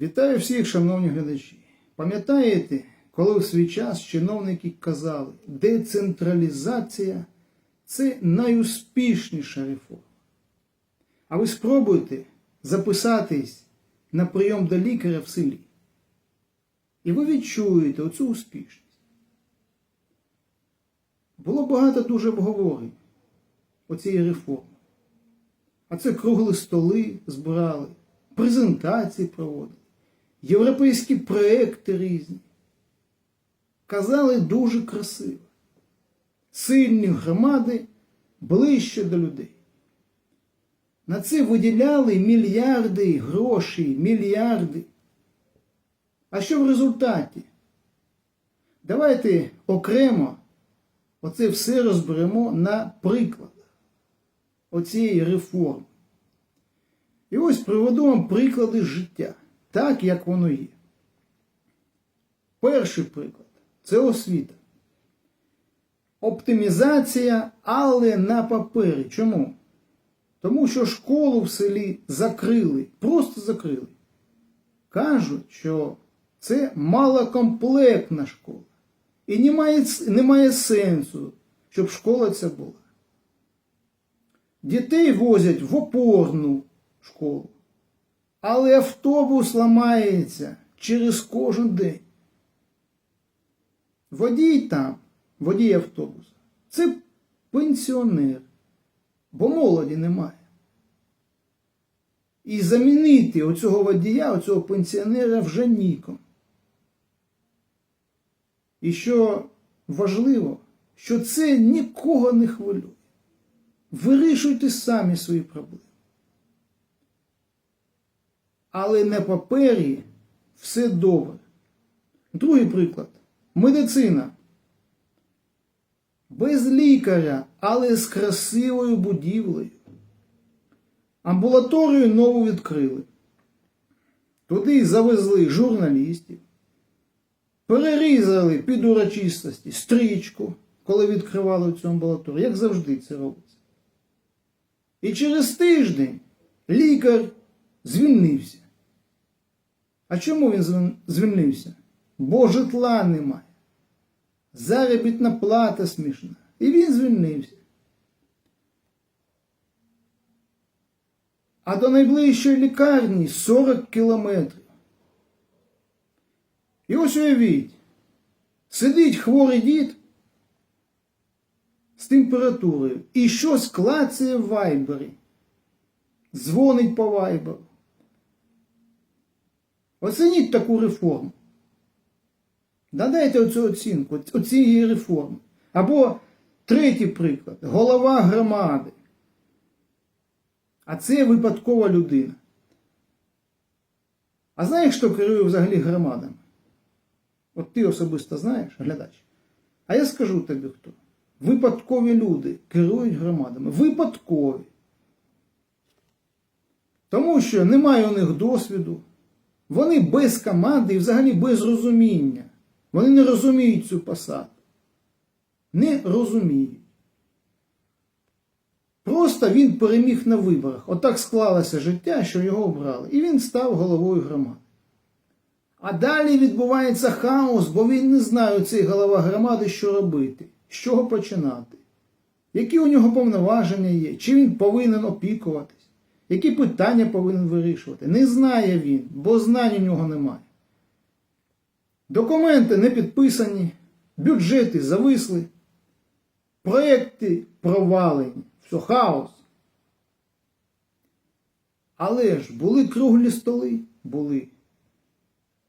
Вітаю всіх, шановні глядачі. Пам'ятаєте, коли в свій час чиновники казали, децентралізація це найуспішніша реформа. А ви спробуйте записатись на прийом до лікаря в селі. І ви відчуєте оцю успішність. Було багато дуже обговорень оцієї реформи. А це кругли столи збирали, презентації проводили, європейські проекти різні. Казали дуже красиво. Сильні громади ближче до людей. На це виділяли мільярди грошей, мільярди. А що в результаті? Давайте окремо оце все розберемо на прикладах оцієї реформи. І ось приведу вам приклади життя, так як воно є. Перший приклад це освіта. Оптимізація, але на папері. Чому? Тому що школу в селі закрили, просто закрили. Кажуть, що це малокомплектна школа. І немає, немає сенсу, щоб школа ця була. Дітей возять в опорну школу. Але автобус ламається через кожен день. Водій там, водій автобуса, це пенсіонер, бо молоді немає. І замінити оцього водія, оцього пенсіонера вже нікому. І що важливо, що це нікого не хвилює. Вирішуйте самі свої проблеми. Але на папері все добре. Другий приклад. Медицина. Без лікаря, але з красивою будівлею. Амбулаторію нову відкрили. Туди завезли журналістів, перерізали під урочистості стрічку, коли відкривали цю амбулаторію, як завжди це робиться. І через тиждень лікар звільнився. А чому він звільнився? Бо житла немає. Заробітна плата смішна. І він звільнився. А до найближчої лікарні 40 кілометрів. І ось уявіть, сидить хворий дід з температурою і щось клацає в вайбері. Дзвонить по вайберу. Оцініть таку реформу. Надайте оцю оцінку оцієї реформи. Або третій приклад. Голова громади. А це випадкова людина. А знаєш, хто керує взагалі громадами? От ти особисто знаєш, глядач. А я скажу тобі хто. Випадкові люди керують громадами. Випадкові. Тому що немає у них досвіду. Вони без команди і взагалі без розуміння. Вони не розуміють цю посаду. Не розуміють. Просто він переміг на виборах. Отак склалося життя, що його обрали. І він став головою громади. А далі відбувається хаос, бо він не знає цей голова громади, що робити, з чого починати, які у нього повноваження є, чи він повинен опікуватись, які питання повинен вирішувати. Не знає він, бо знань у нього немає. Документи не підписані, бюджети зависли, проекти провалені, все хаос. Але ж були круглі столи? Були.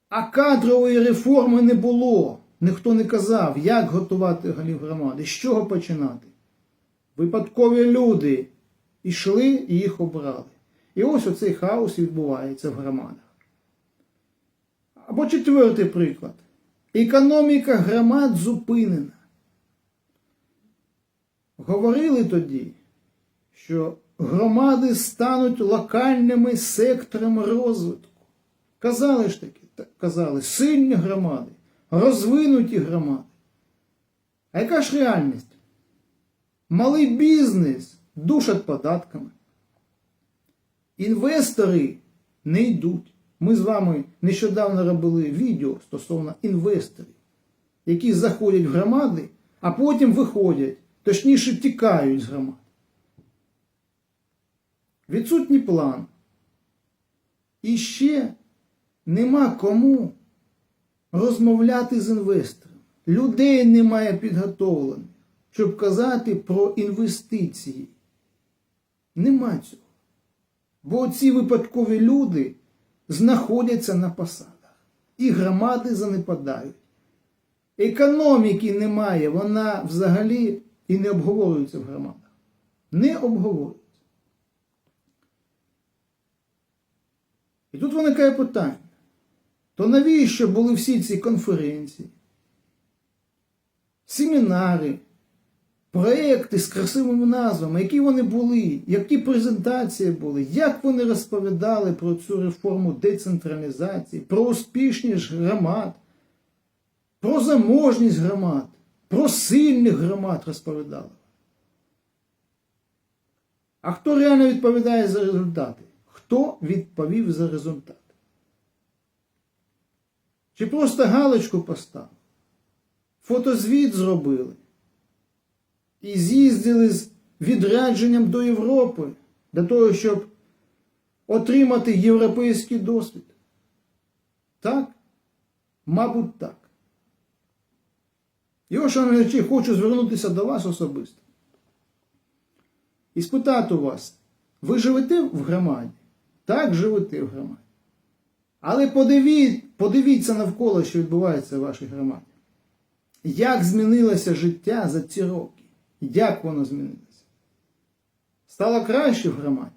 А кадрової реформи не було. Ніхто не казав, як готувати голів громади, з чого починати. Випадкові люди йшли і їх обрали. І ось оцей хаос відбувається в громадах. Або четвертий приклад. Економіка громад зупинена. Говорили тоді, що громади стануть локальними секторами розвитку. Казали ж таки, казали, сильні громади, розвинуті громади. А яка ж реальність? Малий бізнес душать податками. Інвестори не йдуть. Ми з вами нещодавно робили відео стосовно інвесторів, які заходять в громади, а потім виходять, точніше тікають з громад. Відсутній план. І ще нема кому розмовляти з інвестором. Людей немає підготовлених, щоб казати про інвестиції. Нема цього. Бо ці випадкові люди знаходяться на посадах. І громади занепадають. Економіки немає, вона взагалі і не обговорюється в громадах. Не обговорюється. І тут виникає питання. То навіщо були всі ці конференції, семінари, проекти з красивими назвами, які вони були, які презентації були, як вони розповідали про цю реформу децентралізації, про успішність громад, про заможність громад, про сильних громад розповідали. А хто реально відповідає за результати? Хто відповів за результат? Чи просто галочку поставив? Фотозвіт зробили і з'їздили з відрядженням до Європи для того, щоб отримати європейський досвід? Так? Мабуть, так. І ось, шановні хочу звернутися до вас особисто і спитати вас, ви живете в громаді? Так, живете в громаді. Але подивіть, подивіться навколо, що відбувається в вашій громаді. Як змінилося життя за ці роки? Як воно змінилося? Стало краще в громаді?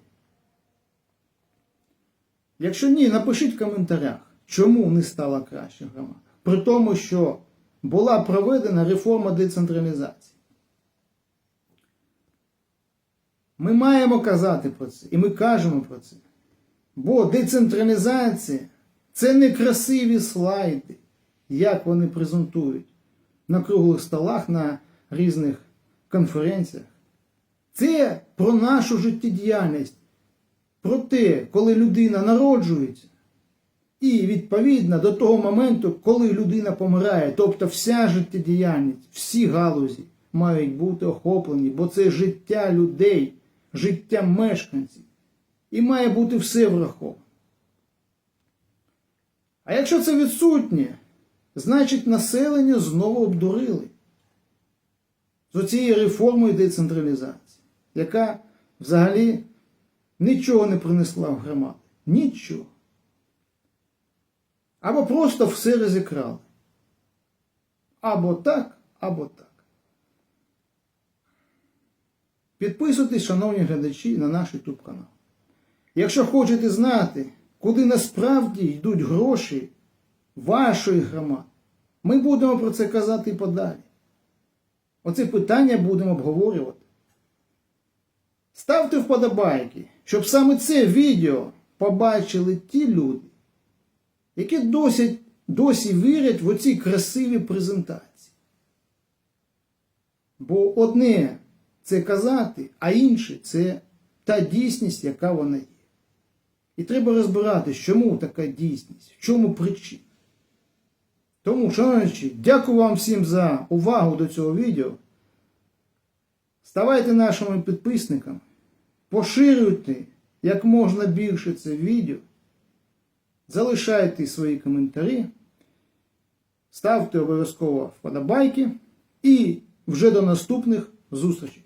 Якщо ні, напишіть в коментарях, чому не стало краще в громадах. При тому, що була проведена реформа децентралізації. Ми маємо казати про це, і ми кажемо про це. Бо децентралізація це не красиві слайди, як вони презентують на круглих столах, на різних конференціях. Це про нашу життєдіяльність, про те, коли людина народжується, і відповідно до того моменту, коли людина помирає, тобто вся життєдіяльність, всі галузі мають бути охоплені, бо це життя людей, життя мешканців. І має бути все враховано. А якщо це відсутнє, значить населення знову обдурили з оцією реформою децентралізації, яка взагалі нічого не принесла в громади. Нічого. Або просто все розікрали. Або так, або так. Підписуйтесь, шановні глядачі, на наш YouTube канал. Якщо хочете знати, куди насправді йдуть гроші вашої громади, ми будемо про це казати і подалі. Оце питання будемо обговорювати. Ставте вподобайки, щоб саме це відео побачили ті люди, які досі, досі вірять в оці красиві презентації. Бо одне це казати, а інше це та дійсність, яка вона є. І треба розбиратись, чому така дійсність, в чому причина. Тому, шановні, дякую вам всім за увагу до цього відео. Ставайте нашими підписниками, поширюйте як можна більше це відео, залишайте свої коментарі, ставте обов'язково вподобайки. І вже до наступних зустрічей.